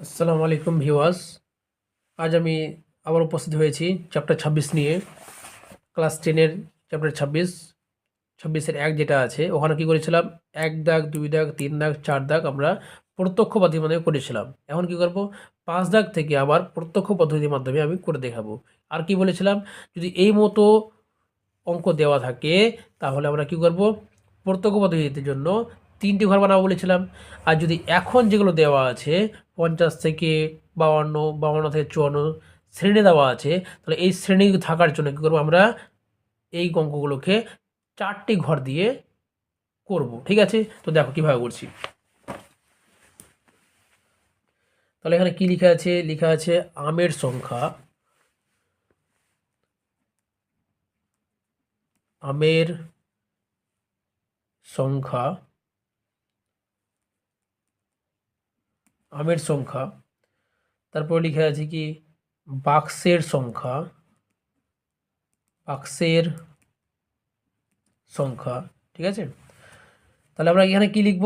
আসসালামু আলাইকুম ভিওয়াস আজ আমি আবার উপস্থিত হয়েছি চ্যাপ্টার ছাব্বিশ নিয়ে। ক্লাস টেনের চ্যাপ্টার ছাব্বিশ, ছাব্বিশের এক যেটা আছে, ওখানে কি করেছিলাম? এক দাগ, দুই দাগ, তিন দাগ, চার দাগ আমরা প্রত্যক্ষ পদ্ধতির মাধ্যমে করেছিলাম। এখন কি করব? পাঁচ দাগ থেকে আবার প্রত্যক্ষ পদ্ধতির মাধ্যমে আমি করে দেখাবো। আর কি বলেছিলাম? যদি এই মতো অঙ্ক দেওয়া থাকে, তাহলে আমরা কি করব? প্রত্যক্ষ পদ্ধতির জন্য তিনটি ঘর বানাবো বলেছিলাম। আর যদি এখন যেগুলো দেওয়া আছে পঞ্চাশ থেকে বাউান্ন বাউান্ন থেকে চুয়ান্ন শ্রেণি দেওয়া আছে। তাহলে এই শ্রেণি থাকার জন্য কী করব আমরা? এই অঙ্কগুলোকে চারটি ঘর দিয়ে করব, ঠিক আছে? তো দেখো কীভাবে করছি। তাহলে এখানে কি লেখা আছে? লেখা আছে আমের সংখ্যা আমের সংখ্যা আমের সংখ্যা। তারপর লেখা আছে কি? বাক্সের সংখ্যা। বাক্সের সংখ্যা, ঠিক আছে? তাহলে আমরা এখানে কি লিখব?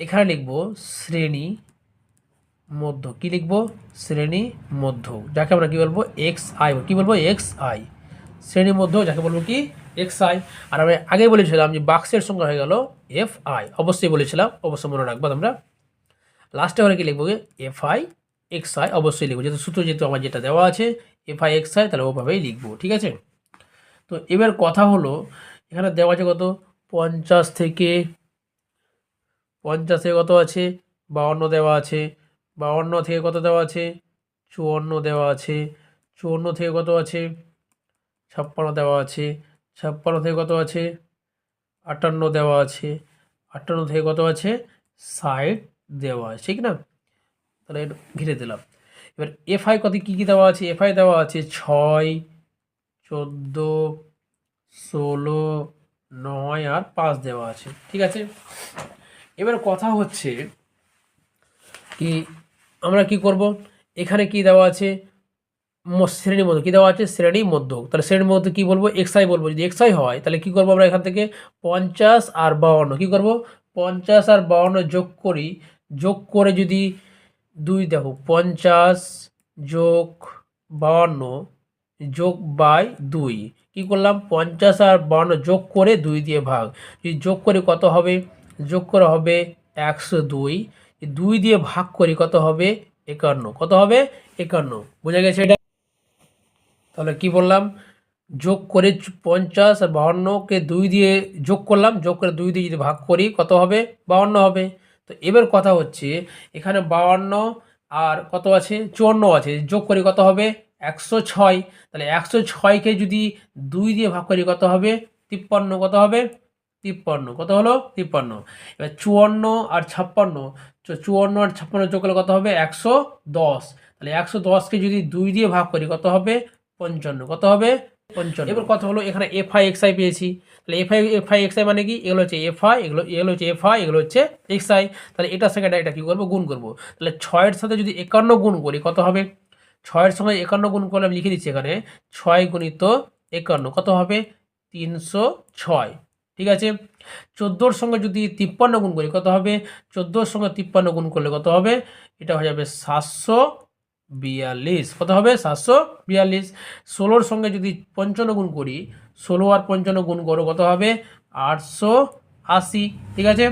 এখানে লিখব শ্রেণি মধ্য। কি লিখব? শ্রেণি মধ্য। যাকে আমরা কি বলব? X I. কি বলব? X I. শ্রেণি মধ্য, যাকে বলব কি? X I. আর আমি আগে বলেছিলাম যে বাক্সের সংখ্যা হয়ে গেল এফ আই। অবশ্যই বলেছিলাম, অবশ্যই মনে রাখব আমরা লাস্টে আমরা কি লিখব? এফ আই এক্স আই অবশ্যই লিখব। যেহেতু সূত্র যেহেতু আমার যেটা দেওয়া আছে এফ আই এক্স আই তাহলে ওভাবেই লিখব, ঠিক আছে? তো এবার কথা হলো, এখানে দেওয়া আছে কত? পঞ্চাশ থেকে পঞ্চাশে কত আছে? বাউন্ন দেওয়া আছে। বাউন্ন থেকে কত দেওয়া আছে? চুয়ান্ন দেওয়া আছে। চুয়ান্ন থেকে কত আছে? ছাপ্পান্ন দেওয়া আছে। ছাপ্পান্ন থেকে কত আছে? আটান্ন দেওয়া আছে। আটান্ন থেকে কত আছে? ষাট দেওয়া আছে, ঠিক না? তাহলে একটু ঘিরে দিলাম। এবার এফআই কত, কী কী দেওয়া আছে? এফআই দেওয়া আছে ছয়, চোদ্দ, ষোলো, নয় আর পাঁচ দেওয়া আছে, ঠিক আছে? এবার কথা হচ্ছে কি, আমরা কি করব? এখানে কি দেওয়া আছে? শ্রেণির মধ্যে কী দেওয়া আছে? শ্রেণি মধ্য তাহলে শ্রেণির মধ্যে কী বলব? এক্সআই বলব। যদি এক্সআই হয়, তাহলে কি করব আমরা এখান থেকে পঞ্চাশ আর বাউন্ন, কী করব? পঞ্চাশ আর বাউন্ন যোগ করি যোগ করে যদি দুই দেখো, পঞ্চাশ যোগ বাউন্ন যোগ বাই দুই। কী করলাম? পঞ্চাশ আর বাউন্ন যোগ করে দুই দিয়ে ভাগ। যদি যোগ করে কত হবে? যোগ করে হবে একশো দুই। দুই দিয়ে ভাগ করি কত হবে? একান্ন। কত হবে? একান্ন। বোঝা গেছে এটা? তাহলে কি বললাম? যোগ করে পঞ্চাশ আর বাহান্নকে দুই দিয়ে যোগ করলাম। যোগ করে দুই দিয়ে যদি ভাগ করি কত হবে? বাহান্ন হবে। তো এবার কথা হচ্ছে, এখানে বাহান্ন আর কত আছে? চুয়ান্ন আছে। যোগ করি কত হবে? একশো ছয়। তাহলে একশো ছয়কে যদি দুই দিয়ে ভাগ করি কত হবে? তিপ্পান্ন। কত হবে? তিপ্পান্ন। কত হলো? তিপ্পান্ন। এবার চুয়ান্ন আর ছাপ্পান্ন। চুয়ান্ন আর ছাপ্পান্ন যোগ করলে কত হবে? একশো দশ। তাহলে একশো দশকে যদি দুই দিয়ে ভাগ করি কত হবে? পঞ্চান্ন। কত হবে? এবার কথা হলো এখানে এফ আই এক্স আই পেয়েছি। তাহলে F I F I X I মানে কি? এগুলো হচ্ছে এফ আই এগুলো এগুলো হচ্ছে এফ আই এগুলো হচ্ছে এক্স আই তাহলে এটার সঙ্গে এটা কী করব? গুণ করব। তাহলে ছয়ের সাথে যদি একান্ন গুণ করি, কত হবে? ছয়ের সঙ্গে একান্ন গুণ করলে আমি লিখে দিচ্ছি এখানে ছয় গুণিত একান্ন। কত হবে? তিনশো ছয়। ঠিক আছে? চোদ্দোর সঙ্গে যদি তিপ্পান্ন গুণ করি, কত হবে? চোদ্দোর সঙ্গে তিপ্পান্ন গুণ করলে কত হবে? এটা হয়ে যাবে সাতশো বিয়াল্লিশ। কত হবে? সাতশো বিয়াল্লিশ। ষোলোর সঙ্গে যদি পঞ্চান্ন গুণ করি, ষোলো আর পঞ্চান্ন গুণ করো, কত হবে? আটশো আশি। ঠিক আছে?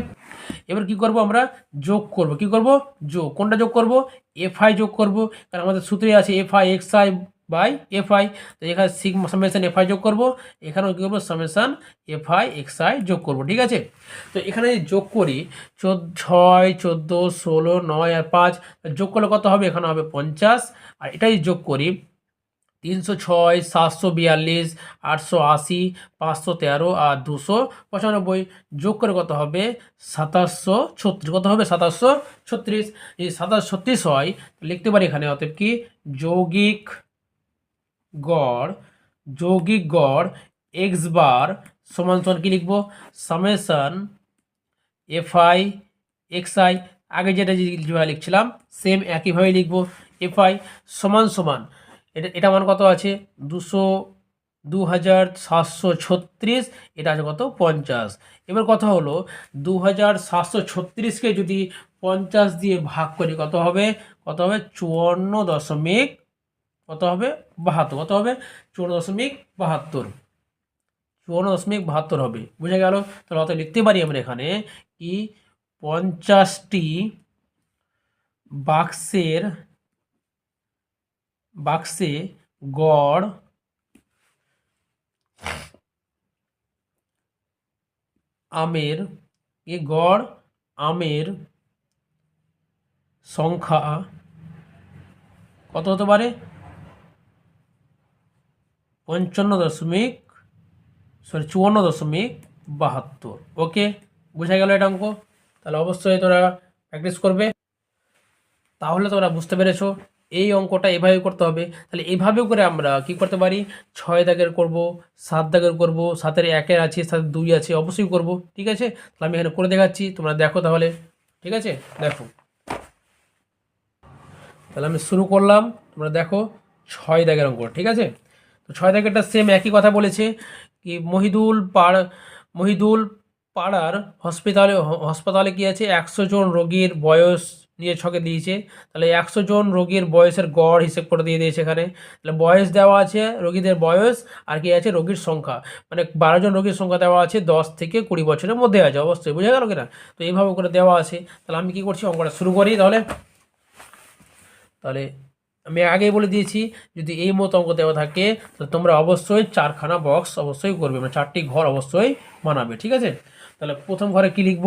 এবার কি করব আমরা? যোগ করব। কি করব? যোগ। কোনটা যোগ করব? এফআই যোগ করব। কারণ আমাদের সূত্রে আছে F I X I by F I তো এখানে সিগমা সামেশন এফ আই যোগ করব। এখানেও কী করব? Summation F I X I যোগ করব, ঠিক আছে? তো এখানে যোগ করি, চোদ্দ, ছয়, চোদ্দ, ষোলো, নয় আর পাঁচ যোগ করলে কত হবে? এখানে হবে পঞ্চাশ। আর এটাই যোগ করি, তিনশো ছয়, সাতশো বিয়াল্লিশ, আটশো আশি, পাঁচশো তেরো আর দুশো পঁচানব্বই। যোগ করে কত হবে? সাতাশশো ছত্রিশ। কত হবে? সাতাশশো ছত্রিশ। যদি সাতাশ ছত্রিশ হয় লিখতে পারি এখানে, অতএব কি? যৌগিক গড়, যৌগিক গড় এক্স বার সমান সমান কি লিখব? Summation F I X I আগে যেটা যেভাবে লিখছিলাম সেম একইভাবে লিখব এফ আই সমান সমান, এটা এটা মান কত আছে? দুশো দু হাজার সাতশো ছত্রিশ, এটা আছে কত? পঞ্চাশ। এবার কথা হলো দু হাজার সাতশো ছত্রিশকে যদি পঞ্চাশ দিয়ে ভাগ করি, কত হবে? কত হবে? চুয়ান্ন দশমিক কত হবে? বাহাত্তর। কত হবে? চুয়ান্ন দশমিক বাহাত্তর। চুয়ান্ন দশমিক বাহাত্তর হবে। বুঝে গেল? তাহলে অত লিখতে পারি আমরা এখানে কি পঞ্চাশটি বাক্সের, বাক্সে গড় আমের, এ গড় আমের সংখ্যা কত হতে পারে? পঞ্চান্ন দশমিক সরি চুয়ান্ন দশমিক বাহাত্তর। ওকে বোঝা গেল এটা অঙ্ক? তাহলে অবশ্যই তোরা প্র্যাকটিস করবে। তাহলে তোমরা বুঝতে পেরেছ, এই অঙ্কটা এভাবে করতে হবে। তাহলে এইভাবেও করে আমরা কি করতে পারি? ছয় দাগের করব, সাত দাগের করব, সাতের একের আছে, সাতের দুই আছে, অবশ্যই করব। ঠিক আছে? তাহলে আমি এখানে করে দেখাচ্ছি, তোমরা দেখো তাহলে। ঠিক আছে? দেখো। তাহলে আমি শুরু করলাম, তোমরা দেখো ছয় দাগের অঙ্ক, ঠিক আছে? ছয় দাগেরটা সেম একই কথা বলেছে কি মহিদুল পাড়, মহিদুল পাড়ার হসপিটালে হাসপাতালে কি আছে? একশো জন রোগীর বয়স নিয়ে ছকে দিয়েছে। তাহলে একশো জন রোগীর বয়সের গড় হিসেব করে দিয়ে দিয়েছে এখানে। তাহলে বয়স দেওয়া আছে রোগীদের বয়স, আর কি আছে রোগীর সংখ্যা। মানে বারো জন রোগীর সংখ্যা দেওয়া আছে, দশ থেকে কুড়ি বছরের মধ্যে আছে, অবশ্যই। বুঝে গেল কিনা? তো এইভাবে করে দেওয়া আছে। তাহলে আমি কি করছি? অঙ্কটা শুরু করি তাহলে। তাহলে আমি আগেই বলে দিয়েছি, যদি এই মতো অঙ্ক দেওয়া থাকে, তো তোমরা অবশ্যই চারখানা বক্স অবশ্যই করবে মানে চারটি ঘর অবশ্যই বানাবে, ঠিক আছে? তাহলে প্রথম ঘরে কি লিখব?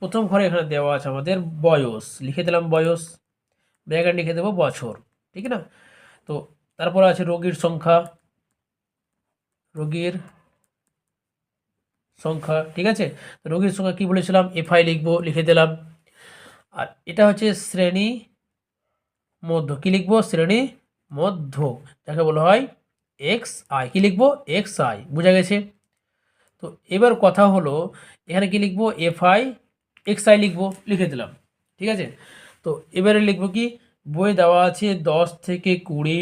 প্রথম ঘরে এখানে দেওয়া আছে আমাদের বয়স, লিখে দিলাম বয়স ব্র্যাকেট লিখে দেবো বছর, ঠিক না? তো তারপর আছে রোগীর সংখ্যা রোগীর সংখ্যা, ঠিক আছে? রোগীর সংখ্যা কি বলেছিলাম? এফআই লিখব, লিখে দিলাম। আর এটা হচ্ছে শ্রেণি মধ্য। কি লিখব? শ্রেণি মধ্য। যাকে বলা হয় এক্স আই। কি লিখব? X I. বোঝা গেছে? তো এবার কথা হলো, এখানে কি লিখব? F I. এক্স আই লিখব। লিখে দিলাম। ঠিক আছে? তো এবারে লিখব কি? বই দেওয়া আছে দশ থেকে কুড়ি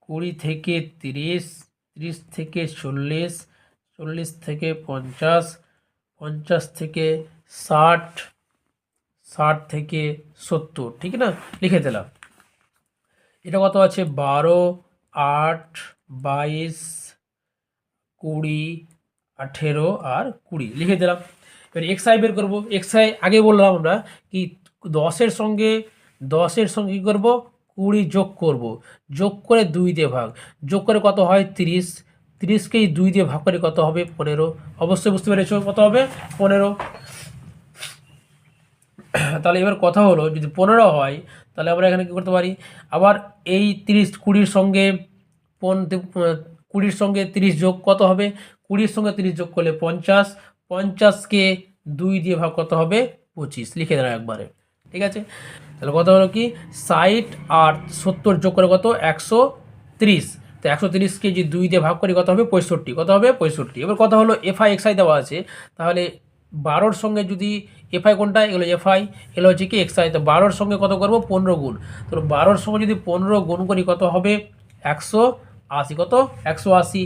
কুড়ি থেকে তিরিশ তিরিশ থেকে চল্লিশ চল্লিশ থেকে পঞ্চাশ পঞ্চাশ থেকে ষাট ষাট থেকে সত্তর, ঠিক না? লিখে দিলাম। এটা কত আছে? বারো, আট, বাইশ, কুড়ি, আঠেরো আর কুড়ি। লিখে দিলাম। এবার এক্স আই বের করব। এক্স আই আগে বললাম আমরা কি দশের সঙ্গে দশের সঙ্গে কী করব? কুড়ি যোগ করব। যোগ করে দুই দিয়ে ভাগ। যোগ করে কত হয়? তিরিশ। তিরিশকেই দুই দিয়ে ভাগ করে কত হবে? পনেরো। অবশ্যই বুঝতে পেরেছ কত হবে? পনেরো। তাহলে এবার কথা হলো, যদি পনেরো হয়, তাহলে আমরা এখানে কী করতে পারি? আবার এই তিরিশ কুড়ির সঙ্গে পন কুড়ির সঙ্গে তিরিশ যোগ কত হবে? কুড়ির সঙ্গে তিরিশ যোগ করলে পঞ্চাশ, পঞ্চাশকে দুই দিয়ে ভাগ কত হবে? পঁচিশ। লিখে দেওয়া একবারে। ঠিক আছে? তাহলে কত হলো কি? ষাট আর সত্তর যোগ করে কত? একশো তিরিশ। তো একশো তিরিশকে যদি দুই দিয়ে ভাগ করি, কত হবে? পঁয়ষট্টি। কত হবে? পঁয়ষট্টি। এবার কথা হলো এফআই এক্সআই দেওয়া আছে। তাহলে বারোর সঙ্গে যদি এফআই কোনটা? এগুলো এফআই এগুলো হচ্ছে কি এক্সআই তো বারোর সঙ্গে কত করব? পনেরো গুণ। তো বারোর সঙ্গে যদি পনেরো গুণ করি কত হবে? একশো আশি। কত? একশো আশি।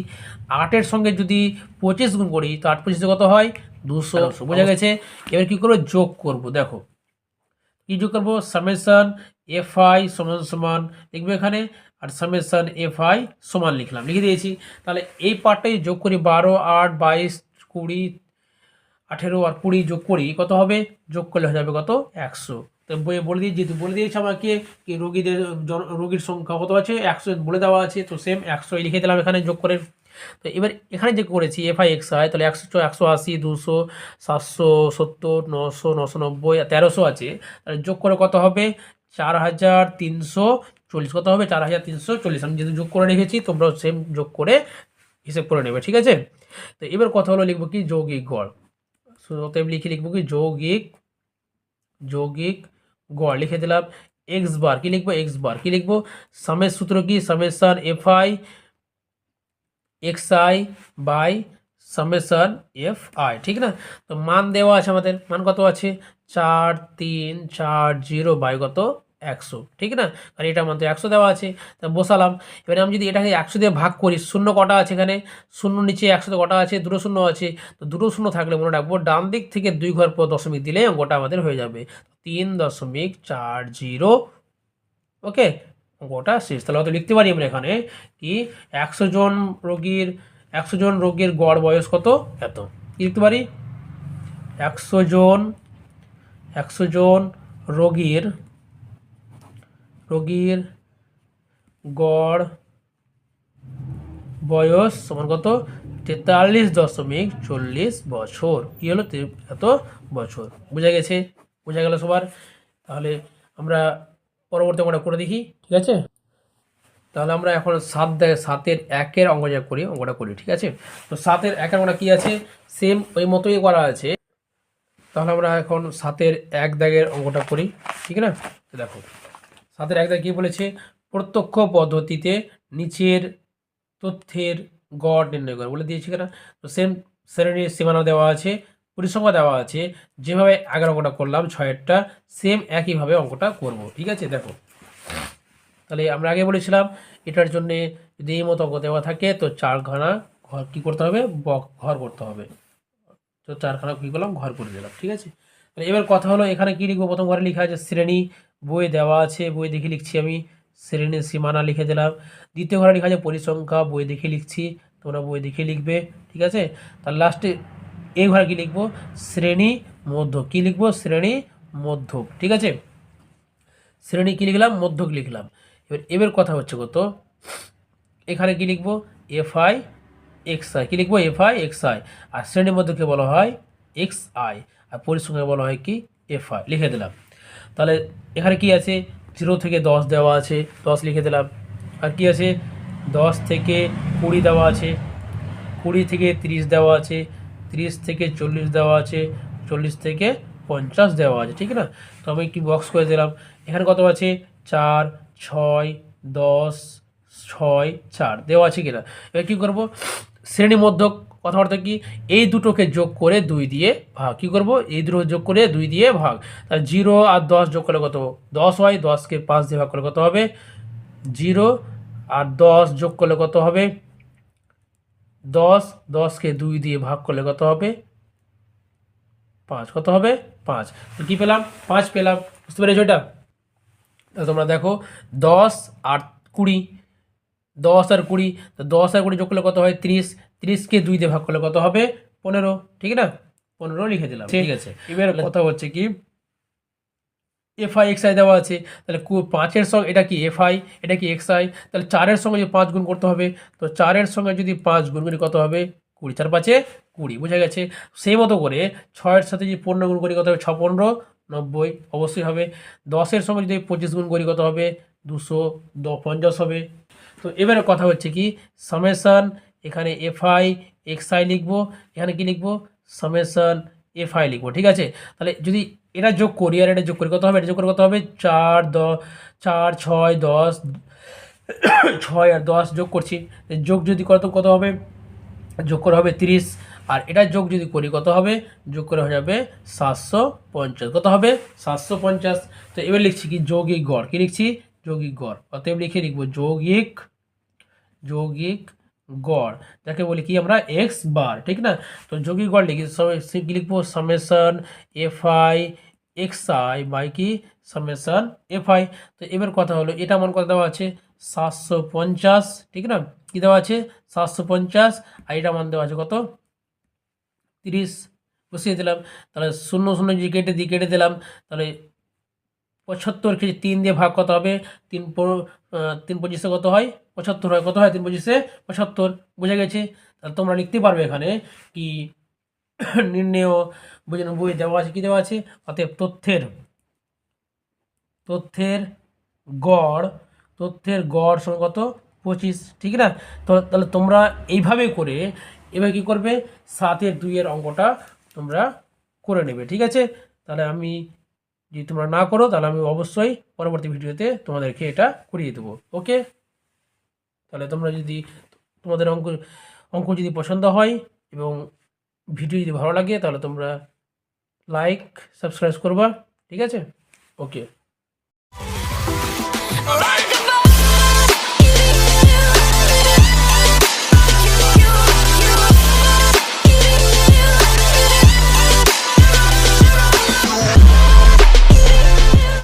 আটের সঙ্গে যদি পঁচিশ গুণ করি তো আট পঁচিশে কত হয়? দুশো। বোঝা গেছে? এবার কী করব? যোগ করব। দেখো। কী যোগ করব? সামেশন এফ আই সমান সমান দেখবে এখানে আর সামেশন এফ আই সমান লিখলাম। লিখে দিয়েছি। তাহলে এই পার্টটাই যোগ করি বারো আট বাইশ কুড়ি আঠেরো আর কুড়ি যোগ করি, কত হবে? যোগ করলে হয়ে যাবে কত? একশো। তো বইয়ে বলে দিয়ে যেহেতু বলে দিয়েছে আমাকে কি রোগীদের রোগীর সংখ্যা কত আছে? একশো বলে দেওয়া আছে, তো সেম একশো লিখে দিলাম এখানে যোগ করে। তো এবার এখানে যে করেছি এফ আই এক্স আই তাহলে একশো একশো আশি, দুশো, সাতশো, সত্তর, নশো নশো নব্বই তেরোশো আছে। তাহলে যোগ করে কত হবে? চার হাজার তিনশো চল্লিশ। কত হবে? চার হাজার তিনশো চল্লিশ। আমি যেহেতু যোগ করে রেখেছি, তোমরাও সেম যোগ করে হিসেব করে নেবে, ঠিক আছে? তো এবার কথা হলো লিখব কি? যৌগিক গড়। অতএব লিখে লিখব কি যৌগিক যৌগিক গড় লিখে দিলাম এক্স বার কি লিখব এক্স বার কি লিখব সামের সূত্র কি summation F I X I by summation F I ঠিক না তো মান দেওয়া আছে আমাদের মান কত আছে চার তিন চার জিরো বাই কত একশো, ঠিক না? কারণ এটার মধ্যে একশো দেওয়া আছে, তা বসালাম। এবারে আমি যদি এটাকে একশো দিয়ে ভাগ করি, শূন্য কটা আছে এখানে? শূন্য নিচে একশো কটা আছে? দুটো শূন্য আছে। তো দুটো শূন্য থাকলে মনে রাখব, ডান দিক থেকে দুই ঘর পর দশমিক দিলে অঙ্কটা আমাদের হয়ে যাবে। তিন দশমিক চার জিরো। ওকে? অঙ্কটা শেষ। তাহলে হয়তো লিখতে পারি আমরা এখানে কি একশো জন রোগীর, একশো জন রোগীর গড় বয়স কত? এত। কি লিখতে পারি? একশো জন একশো জন রোগীর রোগীর গড় বয়স সমান কত? তেতাল্লিশ দশমিক চল্লিশ বছর। কি হলো? এত বছর। বোঝা গেছে? বোঝা গেল সবার? তাহলে আমরা পরবর্তী অঙ্কটা করে দেখি, ঠিক আছে? তাহলে আমরা এখন সাত সাতের একের অঙ্ক যা করি, অঙ্কটা করি, ঠিক আছে? তো সাতের একের অঙ্কটা কি আছে? সেম ওই মতোই করা আছে। তাহলে আমরা এখন সাতের এক দাগের অঙ্কটা করি, ঠিক না? দেখো। সাতের এক দাগ কি বলেছে? প্রত্যক্ষ পদ্ধতিতে নিচের তথ্যের গড় নির্ণয় করে। বলে দিয়েছি কেনা? তো সেম শ্রেণির সীমানা দেওয়া আছে, পরিসংখ্যা দেওয়া আছে, যেভাবে আগের অঙ্কটা করলাম, ছয়েরটা সেম একইভাবে অঙ্কটা করব। ঠিক আছে? দেখো। তাহলে আমরা আগে বলেছিলাম, এটার জন্য যদি এই মতো অঙ্ক দেওয়া থাকে, তো চারখানা ঘর কী করতে হবে? বক ঘর করতে হবে। তো চারখানা কী করলাম? ঘর করে দিলাম। ঠিক আছে? এবার কথা হলো, এখানে কী লিখব? প্রথম ঘরে লেখা আছে শ্রেণি বই দেওয়া আছে, বই দেখে লিখছি আমি শ্রেণির সীমানা লিখে দিলাম। দ্বিতীয় ঘরে লেখা আছে পরিসংখ্যা, বই দেখে লিখছি, তোমরা বই দেখে লিখবে, ঠিক আছে? তার লাস্টে এই ঘরে কী লিখব? শ্রেণি মধ্য কী লিখব? শ্রেণি মধ্য ঠিক আছে? শ্রেণি কী লিখলাম? মধ্যক লিখলাম। এবার এবার কথা হচ্ছে কত? এখানে কি লিখব? এফ আই এক্স আই কী লিখব? এফ আই এক্স আই আর শ্রেণির মধ্যকে বলা হয় এক্স আই আর পরিসংখ্যায় বলা হয় কি? এফ আই লিখে দিলাম। তাহলে এখানে কি আছে? জিরো থেকে দশ দেওয়া আছে। দশ লিখে দিলাম। আর কি আছে? দশ থেকে কুড়ি দেওয়া আছে। কুড়ি থেকে তিরিশ দেওয়া আছে। তিরিশ থেকে চল্লিশ দেওয়া আছে। চল্লিশ থেকে পঞ্চাশ দেওয়া আছে, ঠিক না? তো আমি একটি বক্স করে দিলাম। এখানে কত আছে? চার, ছয়, দশ, ছয়, চার। দেওয়া আছে কিনা? এবার কী করব? শ্রেণি মধ্য কথাবার্তা কি? এই দুটোকে যোগ করে দুই দিয়ে ভাগ। কী করব? এই দুটো যোগ করে দুই দিয়ে ভাগ। তাহলে জিরো আর দশ যোগ করলে কত? দশ হয়। দশকে পাঁচ দিয়ে ভাগ করলে কত হবে? জিরো আর দশ যোগ করলে কত হবে? দশ। দশকে দুই দিয়ে ভাগ করলে কত হবে? পাঁচ। কত হবে? পাঁচ। তো কী পেলাম? পাঁচ পেলাম। বুঝতে পেরেছ এটা? তাহলে তোমরা দেখো, দশ আর কুড়ি। দশ আর কুড়ি। তো দশ আর কুড়ি যোগ করলে কত হয়? তিরিশ। তিরিশকে দুই দিয়ে ভাগ করলে কত হবে? পনেরো। ঠিক না? পনেরো লিখে দিলাম। ঠিক আছে। এবার কথা হচ্ছে কি? এফ আই এক্স আই দেওয়া আছে। তাহলে পাঁচের সঙ্গে এটা কি এফ আই এটা কি এক্স আই তাহলে চারের সঙ্গে যদি পাঁচ গুণ করতে হবে তো চারের সঙ্গে যদি পাঁচ গুণ করি কত হবে? কুড়ি। চার পাঁচে কুড়ি। বোঝা গেছে? সেই মতো করে ছয়ের সাথে যদি পনেরো গুণ করি কত হবে? ছ পনেরো নব্বই অবশ্যই হবে। দশের সঙ্গে যদি পঁচিশ গুণ করি কত হবে? দুশো দ পঞ্চাশ হবে। তো এবারে কথা হচ্ছে কি? সামেশান এখানে এফ আই এক্স আই লিখব, এখানে কি লিখব? সামেশান এফ আই লিখব, ঠিক আছে? তাহলে যদি এটা যোগ করি আর এটা যোগ করি, কত হবে? এটা যোগ করে কত হবে? চার দ, চার, ছয়, দশ, ছয় আর দশ যোগ করছি। যোগ যদি কত কত হবে? যোগ করে হবে তিরিশ। আর এটা যোগ যদি করি, কত হবে? যোগ করে হয়ে যাবে সাতশো পঞ্চাশ। কত হবে? সাতশো পঞ্চাশ। তো এবার লিখছি কি? যৌগিক গড়। কি লিখছি? যৌগিক গড়। অতএব লিখে লিখব যৌগিক যৌগিক গড় যাকে বলি কি আমরা এক্স বার ঠিক না? তো যৌগিক গড় লিখি লিখব? Summation F I X I by কি? সামেশন এফ আই তো এবার কথা হলো, এটা মন কথা দেওয়া আছে সাতশো পঞ্চাশ, ঠিক না? কি দেওয়া আছে? সাতশো পঞ্চাশ, আর এটা মান দেওয়া আছে কত? তিরিশ। বসিয়ে দিলাম। তাহলে শূন্য শূন্য যদি কেটে দিয়ে কেটে দিলাম, তাহলে পঁচাত্তর কেজি তিন দিয়ে ভাগ কত হবে? তিন তিন পঁচিশে কত হয়? পঁচাত্তর হয়। কত হয়? তিন পঁচিশে পঁচাত্তর। বোঝা গেছে? তাহলে তোমরা লিখতে পারবে এখানে কি নির্ণয় বুঝে বই দেওয়া আছে, কি দেওয়া আছে? অতএব তথ্যের তথ্যের গড় তথ্যের গড় সমান কত? পঁচিশ। ঠিক না? তো তাহলে তোমরা এইভাবে করে এবার কি করবে? সাতের দুইয়ের অঙ্কটা তোমরা করে নেবে। ঠিক আছে? তাহলে আমি যদি তোমরা না করো, তাহলে আমি অবশ্যই পরবর্তী ভিডিওতে তোমাদেরকে এটা করিয়ে দেবো। ওকে? তাহলে তোমরা যদি তোমাদের অঙ্ক অঙ্ক যদি পছন্দ হয় এবং ভিডিও যদি ভালো লাগে, তাহলে তোমরা লাইক, সাবস্ক্রাইব করবা, ঠিক আছে? ওকে.